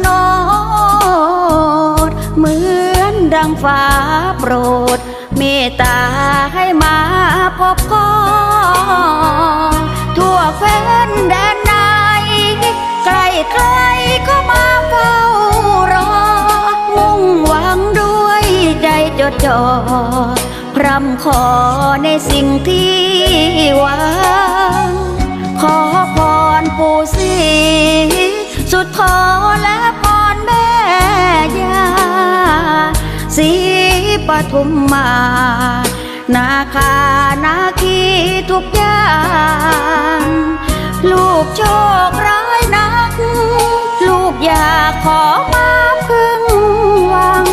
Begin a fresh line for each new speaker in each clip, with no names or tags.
โนดเหมือนดังฟ้าโปรด เมตตาให้มาพบก่อทั่วแคว้นแดนในใกล้ใครก็มาเฝ้ารอ มุ่งหวังด้วยใจจดจ่อพร่ำขอในสิ่งที่หวัง ขอพรปู่ศรี สุดขอและพรแม่ยาสีปทุมมา นาคานาคีทุกอย่าง ลูกโชคร้ายนัก ลูกอยากขอมาพึ่งหวัง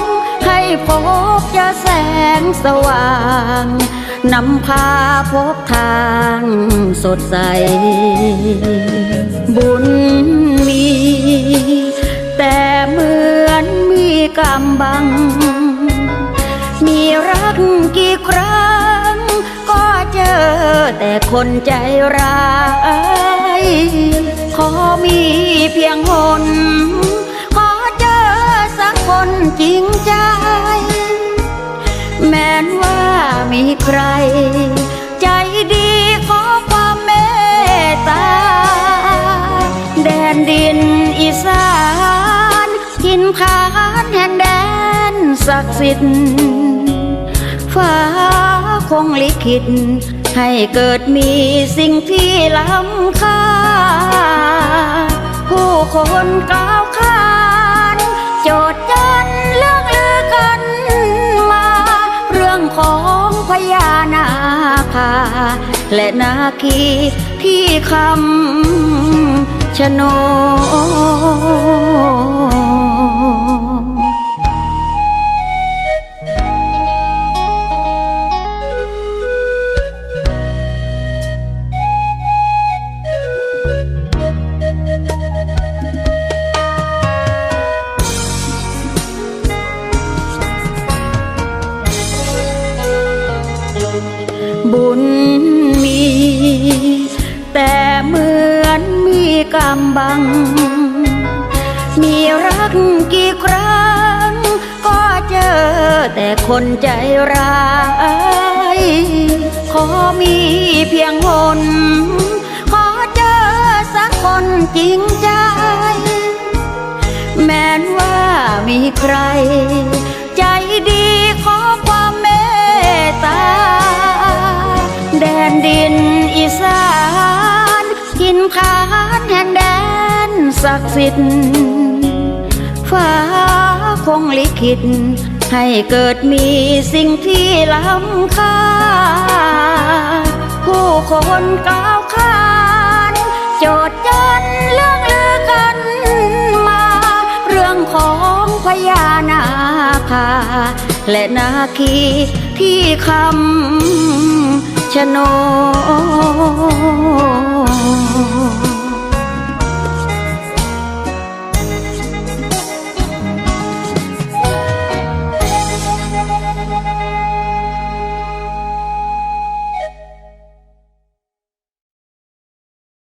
ให้พบจะแสงสว่าง นำพาพบทางสดใส บุญมี แต่เหมือนมีกำบัง มีรักกี่ครั้ง ก็เจอแต่คนใจร้าย ขอมีเพียงหนขอเจอสักคนจริงใจ ใคร ใจดีขอความเมตตา แดนดินอีสานกินขานแห่งแดนศักดิ์สิทธิ์ฟ้าคงลิขิต ให้เกิดมีสิ่งที่ล้ำค่า ผู้คนกล่า ญานาคาและนาคีที่คำชะโน บุญมี แต่เหมือนมีกำบัง มีรักกี่ครั้ง ก็เจอแต่คนใจร้าย ขอมีเพียงหนขอเจอสักคนจริงใจ แม้นว่ามีใคร ใจดีข นดินอีสานกินขานแห่งแดนศักดิ์สิทธิ์ฟ้าคงลิขิตให้เกิดมีสิ่งที่ล้ำค่า ผู้คนกล่าวขานโจทย์จันเรื่องลือกันมา เรื่องของพญานาคาและนาคีที่คำ ชโน